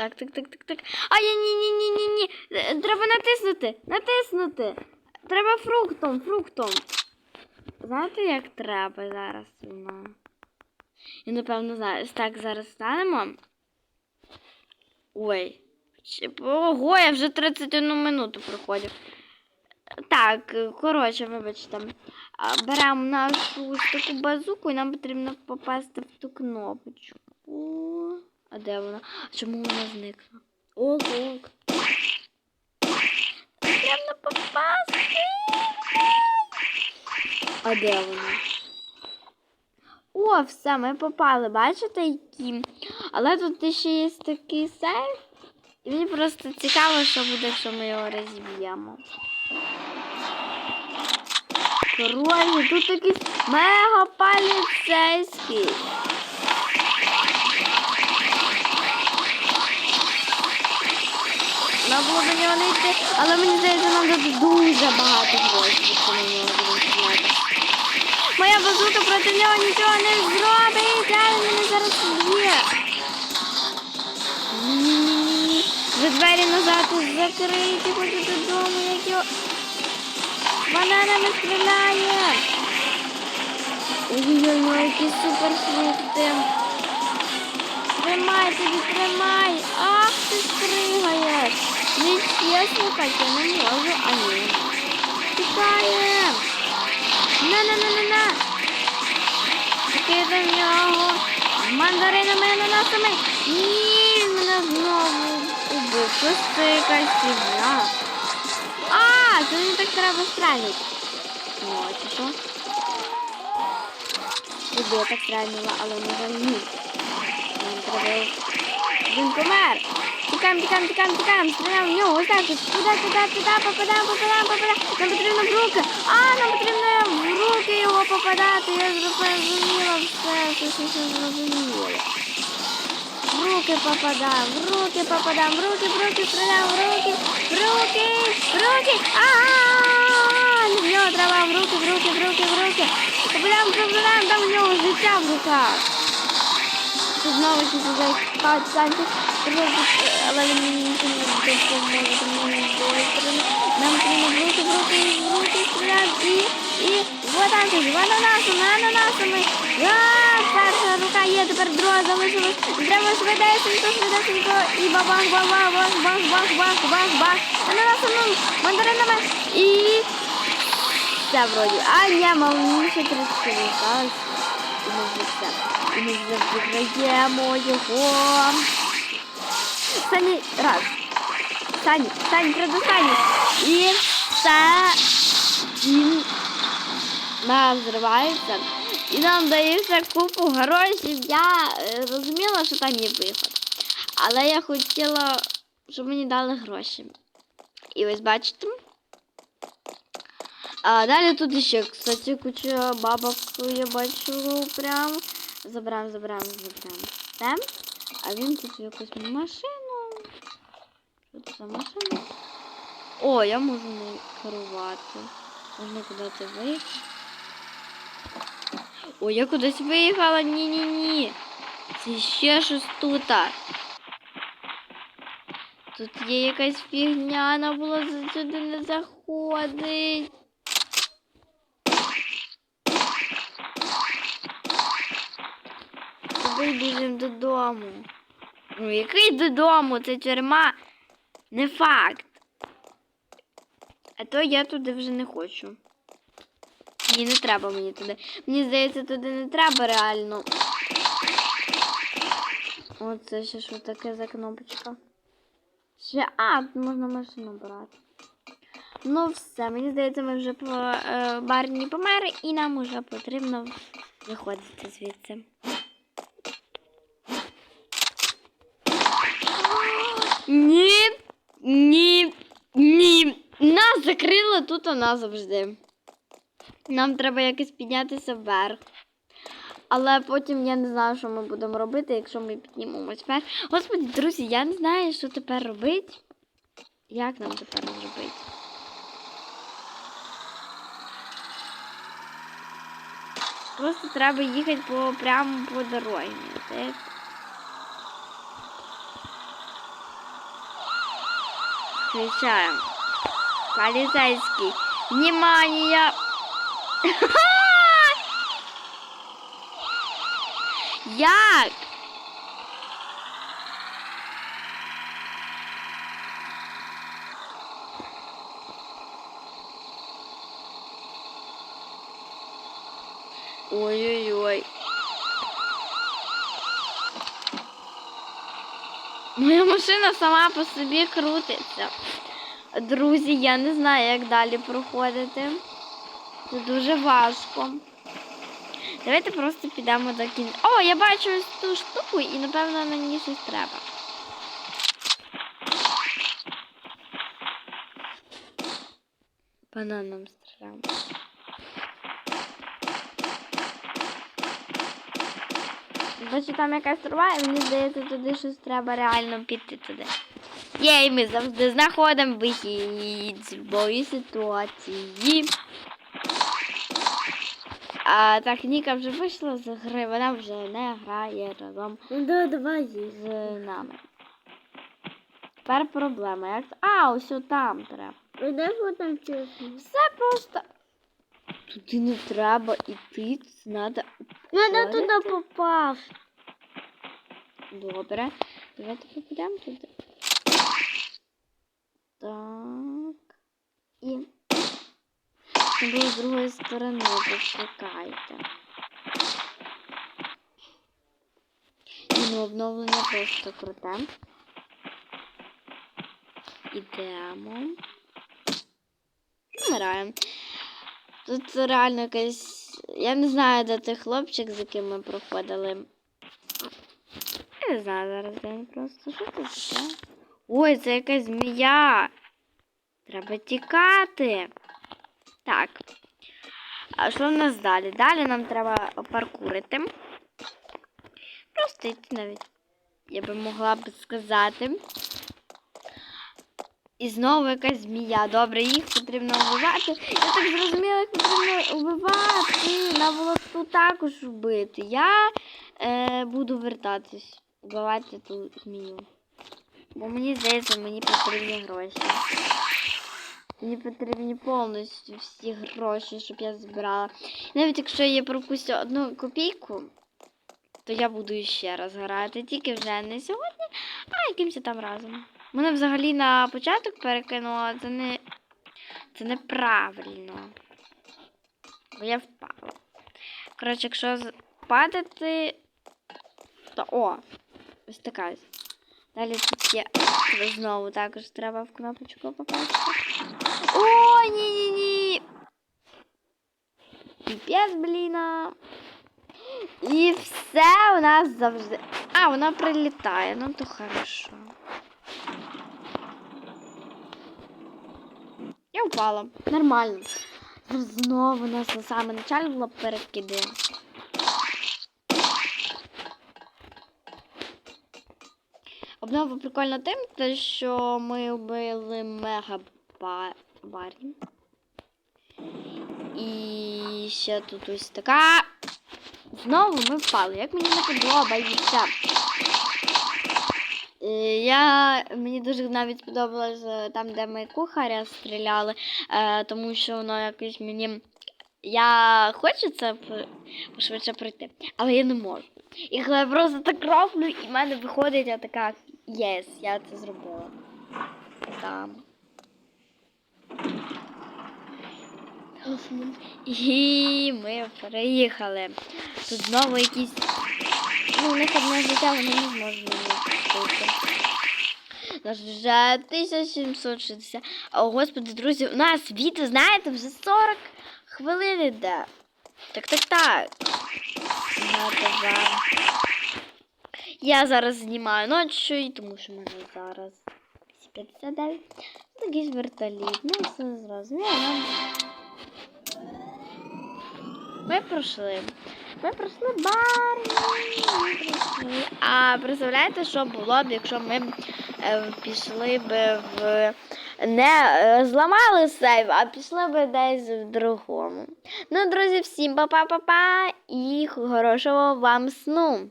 Так, так, так, так, так. А я ні, ні, ні, ні, ні. Е, Треба натиснути. Натиснути. Треба фруктом, фруктом. Знаєте, як треба зараз воно? І напевно зараз так зараз станемо. Ой. Ого, я вже 31 минуту проходив. Так, коротше, вибачте. Беремо нашу таку базуку і нам потрібно попасти в ту кнопочку. А де вона? А чому вона зникла? Ок, ок. Потрібно попасти. А де вона? О, все, ми попали. Бачите, які? Але тут ще є такий сейф. І мені просто цікаво, що буде, якщо ми його розіб'ємо. Коротше, тут якийсь мега поліцейський. Нам було до нього не йти, але мені здається, нам дадуть дуже багато грошей, якщо ми нього будемо стріляти. Моя базука проти нього нічого не зробить, а він мене зараз. Ні-ні-ні. Вже двері назад закриті, хочу додому, як його бананами стріляє. Ой-ой-ой, які супер фрукти. Тримай тримай. Ах, ти стригаєш. Я не можу. А ні. Тікаємо. На-на-на-на-на. До нього. Мандаринами, ананасами. Ні, він мене знову убив. Це якась фігня? А, це не так треба стрельнути. О, чи що? Так стрельнула, але на жаль ні. Тікаємо, тікаємо, тікаємо, тікаємо. Стріляємо в нього. Ось так. от. Туди, туди, туди, попадаємо, попадаємо, попадаємо. Нам потрібно в руки. А, нам потрібно в руки його попадати. Я зрозуміла все. Все, все, все зрозуміла. В руки попадаємо, в руки попадаємо, в руки, в руки, стріляємо, в руки, в руки, в руки. А-а-а! В нього треба в руки, в руки, в руки, в руки. Попадаємо, попадаємо, там в нього життя в руках. Тут знову ці сидять санки, але він мені нічого не допоможе, тому не сторони. Нам потрібно в руки, в руки, в руки стріляти і, і вот так, з ананасами, ананасами. А, перша рука є, тепер друга залишилась. Треба швидесенько, швидесенько і бабах, бабах, бах, бах, бах, бах, бах, бах. Ананасами, мандаринами і все вроді. А, ні, мав ще 30 залишилось. І ми все. Ми виграємо його. Сані, раз. Сані, Сані, предостані. І все. Він нам зривається. І нам дається купу грошей. Я е, розуміла, що там є виход. Але я хотіла, щоб мені дали гроші. І ось бачите. А далі тут ще, кстати, куча бабок я бачу прям. Забрав, забрав, забрав. Там. А він тут якусь машину. Що це за машина? О, я можу не керувати. Можна кудись виїхати. О, я кудись виїхала. Ні-ні-ні. Це ще щось тут. Тут є якась фігня, вона було сюди не заходить. Давай біжимо додому. Ну, який додому? Це тюрма. Не факт. А то я туди вже не хочу. Ні, не треба мені туди. Мені здається, туди не треба реально. Оце ще що таке за кнопочка. Ще, а, можна машину брати. Ну все, мені здається, ми вже по е, барні помери і нам вже потрібно виходити звідси. Ні, ні, ні. Нас закрили тут назавжди. Нам треба якось піднятися вверх. Але потім я не знаю, що ми будемо робити, якщо ми піднімемось вверх. Господи, друзі, я не знаю, що тепер робити. Як нам тепер зробити? Просто треба їхати по прямо по дорозі. Включаем. Полицейский. Внимание! Як? Ой-ой-ой. Машина сама по собі крутиться. Друзі, я не знаю, як далі проходити. Це дуже важко. Давайте просто підемо до кінця. О, я бачу ось ту штуку і напевно на ній щось треба. Бананом стріляємо. Бачу, там якась труба, і мені здається, туди щось треба реально піти туди. Є, і ми завжди знаходимо вихід з любої ситуації. А так, Ніка вже вийшла з гри, вона вже не грає разом Ну да, давай. з нами. Тепер проблема. Як... А, ось там треба. Де там чесно? Все просто. Туди не треба це треба. Не туди попав. Добре. Давайте попадемо туди. Так. І. Треба з другої сторони почекайте. Ну обновлення просто круте. Ідемо. Вмираємо. Тут реально якась. Я не знаю, де той хлопчик, з яким ми проходили. Я не знаю зараз де він просто. Що це таке? Ой, це якась змія. Треба тікати. Так. А що в нас далі? Далі нам треба паркурити. Просто йти навіть. Я би могла б сказати. І знову якась змія. Добре, їх потрібно вбивати. Я так зрозуміла, їх потрібно вбивати. Треба було тут також вбити. Я е, буду вертатись. Вбивати ту змію. Бо мені здається, мені потрібні гроші. Мені потрібні повністю всі гроші, щоб я збирала. Навіть якщо я пропустю одну копійку, то я буду ще раз грати. Тільки вже не сьогодні, а якимось там разом. Мене взагалі на початок перекинуло, це не. Це неправильно. Бо я впала. Коротше, якщо падати, то о! Ось така. Далі тут є знову також треба в кнопочку попасти. О, ні-ні-ні! Піпець, бліна. І все у нас завжди. А, вона прилітає, ну то хорошо. Я впала. Нормально. Знову нас на саме начало перекиди. Обнова прикольна тим, що ми вбили мега ба- І ще тут ось така. Знову ми впали. Як мені не подобається. Е, Я, мені дуже навіть сподобалось е, там, де ми кухаря стріляли, е, тому що воно якось мені. Я хочу це пошвидше пройти, але я не можу. І коли я просто так роблю, і в мене виходить я така єс, я це зробила. Там. І ми приїхали. Тут знову якісь. Ну, у них одне життя, вони не зможуть пустити. Нас вже 1760. О, господи, друзі, у нас відео, знаєте, вже 40 хвилин іде. Так, так, так. Я зараз знімаю ночі, тому що в мене зараз 59. Такий вертоліт. Ну, все зрозуміло. Ми пройшли. Ми пройшли бар. А представляєте, що було б, якщо ми е, пішли б в. Не е, зламали сейв, а пішли б десь в другому. Ну, друзі, всім па-па-па-па і хорошого вам сну!